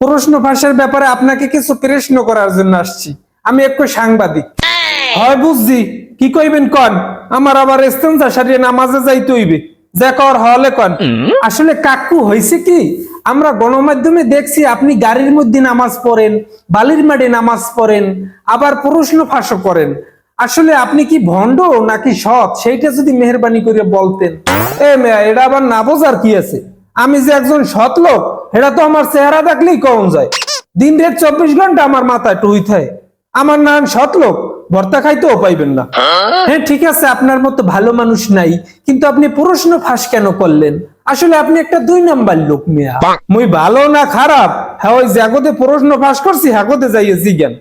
প্রশ্ন ফাঁসের ব্যাপারে আপনাকে কিছু প্রশ্ন করার জন্য আসছি। আমি একটু সাংবাদিক। হয় বুঝছি কি কইবেন কন? আমার আবার ইস্তেঞ্জা সারিয়ে নামাজে যাইতে হইবে। যে কর হলে কন। আসলে কাকু হয়েছে কি? আমরা গণমাধ্যমে দেখছি আপনি গাড়ির মধ্যে নামাজ পড়েন বালির মাঠে নামাজ পড়েন আবার প্রশ্ন ফাঁসও করেন। আসলে আপনি কি ভণ্ড নাকি সৎ? সেইটা যদি মেহরবানি করে বলতেন। এ মেয়া এটা আবার না বোঝার কি আছে? আমি যে একজন সৎ লোক এটা তো আমার চেহারা দেখলেই কম যায়। দিন রাত চব্বিশ ঘণ্টা আমার মাথায় টুই থাকে। আমার নাম সৎ লোক ভর্তা খাইতেও পাইবেন না। হ্যাঁ ঠিক আছে আপনার মতো ভালো মানুষ নাই কিন্তু আপনি প্রশ্ন ফাঁস কেন করলেন? আসলে আপনি একটা দুই নাম্বার লোক মিয়া। মুই ভালো না খারাপ? হ্যাঁ ওই জাগতে প্রশ্ন ফাঁস করছি হাগতে যাইয়ে জিজ্ঞান।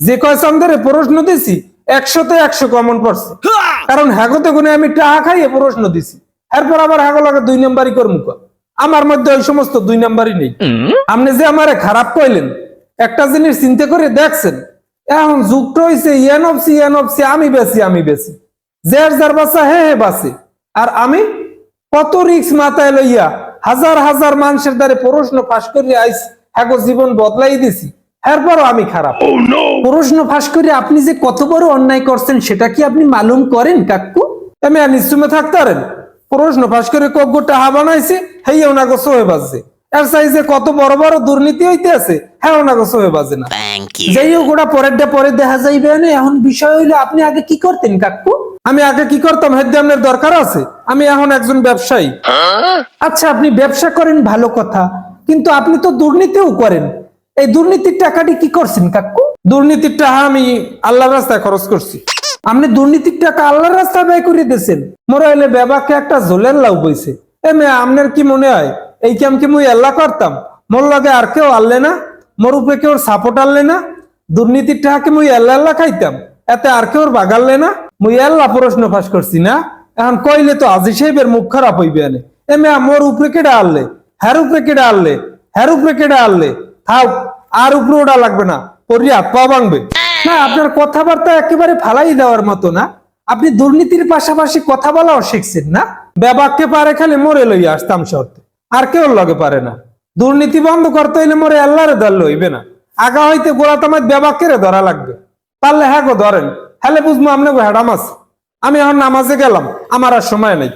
যে কয় সন্দেহে প্রশ্ন দিছি একশোতে একশো কমন পড়ছে কারণ হ্যাগতে গুনে আমি টাহা খাইয়ে প্রশ্ন দিছি। এরপর আবার হ্যাগো লাগে দুই নাম্বারই কর মুখ আমার মধ্যে ওই সমস্ত দুই নাম্বারই নেই। আপনি যে আমারে খারাপ কইলেন একটা জিনিস চিন্তা করে দেখছেন এখন যুক্ত হয়েছে ইয়ান অফসি ইয়ান অফসি আমি বেশি আমি বেশি। জের যার বাসা হে হে বাসে। আর আমি কত রিক্স মাথায় লইয়া হাজার হাজার মানুষের দ্বারে প্রশ্ন ফাঁস করে আইস হ্যাগো জীবন বদলাই দিছি। এরপরও আমি খারাপ। প্রশ্ন ফাঁস করে আপনি যে কত বড় অন্যায় করছেন সেটা কি আপনি মালুম করেন কাকু? আমি নিশ্চুমে থাকতে পারেন। প্রশ্ন ফাঁস করে কক গোটা হা বানাইছে হেই ওনাকে সোহে বাজছে। এর সাইজে কত বড় বড় দুর্নীতি হইতে আছে হ্যাঁ ওনাকে সোহে বাজে না. যাই হোক ওটা পরেরটা পরে দেখা যাইবে না। এখন বিষয় হইল আপনি আগে কি করতেন কাকু? আমি আগে কি করতাম? হেদ্দে আপনার দরকার আছে। আমি এখন একজন ব্যবসায়ী। আচ্ছা আপনি ব্যবসা করেন ভালো কথা। কিন্তু আপনি তো দুর্নীতিও করেন। এই দুর্নীতির টাকাটি কি করছেন কাকু? দুর্নীতির টাকা আমি আল্লাহর রাস্তায় খরচ করছি। আপনি দুর্নীতির টাকা আল্লাহর রাস্তায় ব্যয় করে দিয়েছেন। মোরা হইলে বেবাকে একটা জোলের লাউ বইছে। এ আপনার কি মনে হয়? এই কাম কি মুই আল্লাহ করতাম? মোর লগে আর কেউ আনলে না? মোর উপরে কেউ সাপোর্ট আনলে না? দুর্নীতির টাকাকে মুই আল্লাহ আল্লাহ খাইতাম? এতে আর কেউ বাগাললে না? মুই আল্লাহ প্রশ্ন ফাঁস করছি না? এখন কইলে তো আজি সাহেবের মুখ খারাপ হইবে আনে এ মেয়া, মোর উপরে কেডা আনলে? হ্যার উপরে কেডা আনলে? হ্যার উপরে কেডা আনলে? থাক আর উপরে ওটা লাগবে না। পরি হাত পা ভাঙবে। না, আপনার কথাবার্তা একেবারে ফালাই দেওয়ার মতো না। আপনি দুর্নীতির পাশাপাশি কথা বলাও শিখছেন না? বেবাককে পারে খালি মরে লইয়া আসতাম শর্তে। আর কেউ লগে পারে না। দুর্নীতি বন্ধ করতে হইলে মরে আল্লাহরে ধর লইবে না। আগা হইতে গোড়া তোমার বেবাককে ধরা লাগবে। পারলে হ্যাঁ গো ধরেন। হ্যালে বুঝব আমি হ্যাডামাস আমি এখন নামাজে গেলাম। আমার আর সময় নেই।